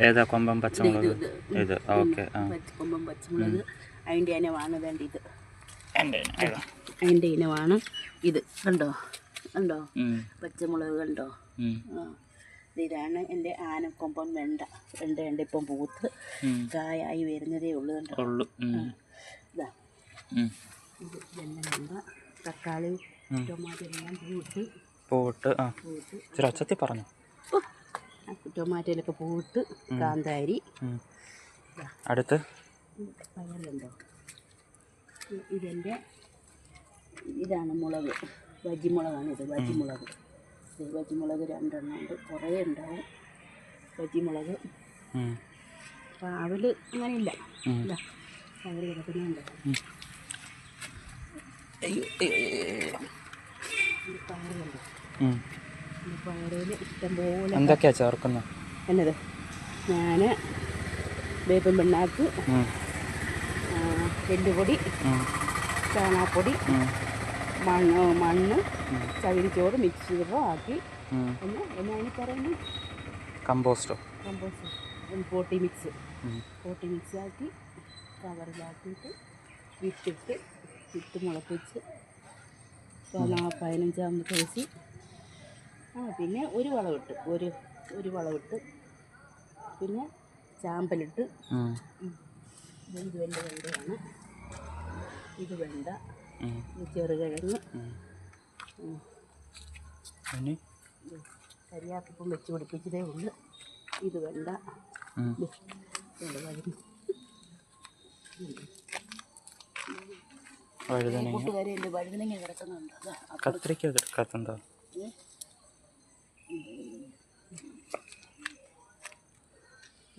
ഏതാ കൊമ്പം പച്ചമുളക് ഇത് ഓക്കെ കൊമ്പം പച്ചമുളക് അതിന്റെ ഇനമാണ് വേണ്ട ഇത്. അതിന്റെ ഇനമാണ് ഇത് കണ്ടോ? കണ്ടോ? പച്ചമുളക് കണ്ടോ? ഇതാണ് എന്റെ ആനക്കൊമ്പൻ വെണ്ട. വെണ്ട ഉണ്ട് ഇപ്പം പൂത്ത്. കായായി വരുന്നതേ ഉള്ളൂ കണ്ടോ? ഇതാ. വെണ്ട തക്കാളി ടൊമാറ്റോ എല്ലാം പൂട്ട് പോട്ട് ആ. ഇച്ചിരി ഒച്ചത്തി പറഞ്ഞു? ടൊമാറ്റോയിലൊക്കെ പൂട്ട് കാന്താരി. അടുത്ത്? പയറുണ്ടോ ഇതെന്റെ ഇതാണ് മുളക്. വജിമുളകാണ് ഇത് വജിമുളക് വജിമുളക് രണ്ടെണ്ണം ഉണ്ട്. കുറേ ഉണ്ടാവും വജിമുളക് പാവൽ അങ്ങനെയില്ല. ഉം. ഇല്ല കിടക്കുന്നുണ്ട് അയ്യോ, അയ്യോ, ഉം. ഇഷ്ടംപോലെ എന്തൊക്കെയാ ചേർക്കുന്നത് എന്നത് ഞാൻ വേപ്പൻ പിണ്ണാക്ക് എല്ലുപൊടി ചാണാപ്പൊടി മണ്ണ് മണ്ണ് ചകിരിച്ചോറ് മിക്സ് ചെയ്തപ്പോൾ ആക്കി പിന്നെ എന്നാണ് പറയുന്നത് കമ്പോസ്റ്റോ? Compost. Potting mix. Potting mix ആക്കി കവറിലാക്കിയിട്ട് വിത്തിട്ട് വിത്ത് മുളപ്പിച്ച് പതിനാ- പതിനഞ്ചാമത്തെ ദിവസം ആ പിന്നെ ഒരു വളമിട്ട് ഒരു ഒരു വളമിട്ട് പിന്നെ ചാമ്പലിട്ട്. ഇത് വെണ്ട വെണ്ടയാണ്. ഇത് വെണ്ട ചെറുകിഴങ്ങ്. കരിയാപ്പിപ്പം വെച്ച് പിടിപ്പിച്ചതേ ഉള്ളു. ഇത് വെണ്ട. വഴുതനങ്ങ. കൂട്ടുകാരി എന്റെ വഴുതനങ്ങ കിടക്കുന്നുണ്ട്. കത്രിക്ക കത്തിരിക്ക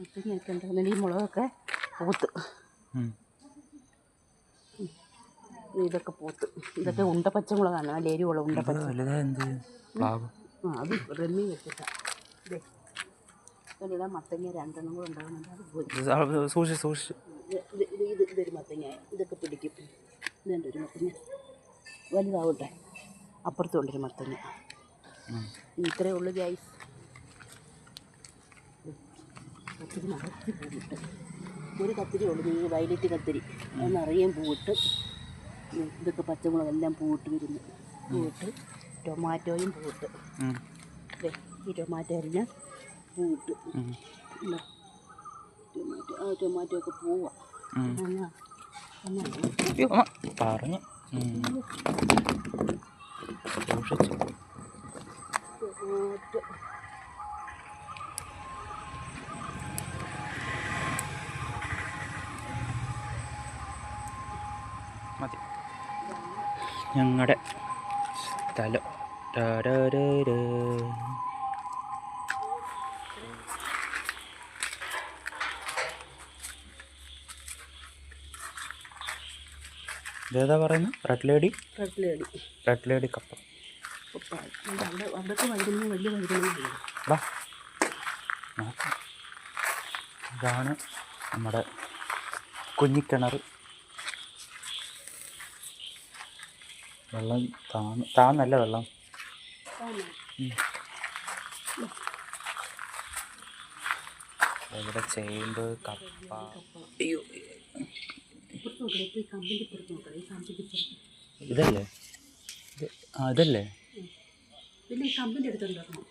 മത്തങ്ങയൊക്കെ ഉണ്ടാകുന്നുണ്ട് ഈ മുളകൊക്കെ പൂത്ത്. ഇതൊക്കെ പൂത്ത്. ഇതൊക്കെ ഉണ്ട പച്ചമുളകാണ് നല്ല എരിവുള്ള ഉണ്ട ആ അത് റമ്മി വെച്ചിട്ടാ. മത്തങ്ങ രണ്ടെണ്ണം കൂടെ ഉണ്ടാകുന്നുണ്ട് ഇത് ആ, സൂക്ഷിച്ച് സൂക്ഷിച്ച്. ഇത് ഇത് ഇത് ഇത് ഇതൊരു മത്തങ്ങ. ഇതൊക്കെ പിടിക്കും. ഇതുണ്ട് ഒരു മത്തങ്ങ. വലുതാവട്ടെ. അപ്പുറത്തുണ്ടൊരു മത്തങ്ങ. ഇത്രയേ ഉള്ളൂ ഗ്യാസ് കത്തിരി നിറച്ച് പൂവിട്ട് ഒരു കത്തിരി ഉള്ളൂ ഈ വയലറ്റ് കത്തിരി. അത് നിറയെ പൂവിട്ട് ഇതൊക്കെ പച്ചമുളകെല്ലാം പൂവിട്ട് വരുന്നു പൂവിട്ട്. ടൊമാറ്റോയും പൂവിട്ട് ഈ ടൊമാറ്റോ എല്ലാം പൂവിട്ട്. ടൊമാറ്റോ ആ ടൊമാറ്റോ ഒക്കെ പൂവാ. പറഞ്ഞു. ഞങ്ങളുടെ സ്ഥലം. ഇതേതാ പറയുന്നത് red lady? Red lady. Red lady കപ്പ. ഇതാണ് നമ്മുടെ കുഞ്ഞിക്കിണർ വെള്ളം താന്ന് താന്നല്ല വെള്ളം. ഇവിടെ ചേമ്പ് കപ്പ. അയ്യോ. ഇതല്ലേ? ഇത് ആ ഇതല്ലേ? കമ്പിന്റെ അടുത്തുണ്ടാക്കണം